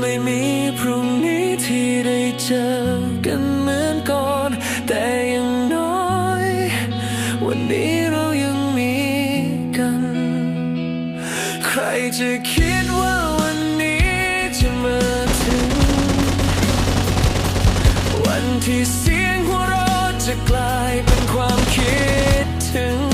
ไม่มีพรุ่งนี้ที่ได้เจอกันเหมือนก่อน แต่ยังน้อย วันนี้เรายังมีกัน ใครจะคิดว่าวันนี้จะมาถึง วันที่เสียงหัวเราะจะกลายเป็นความคิดถึง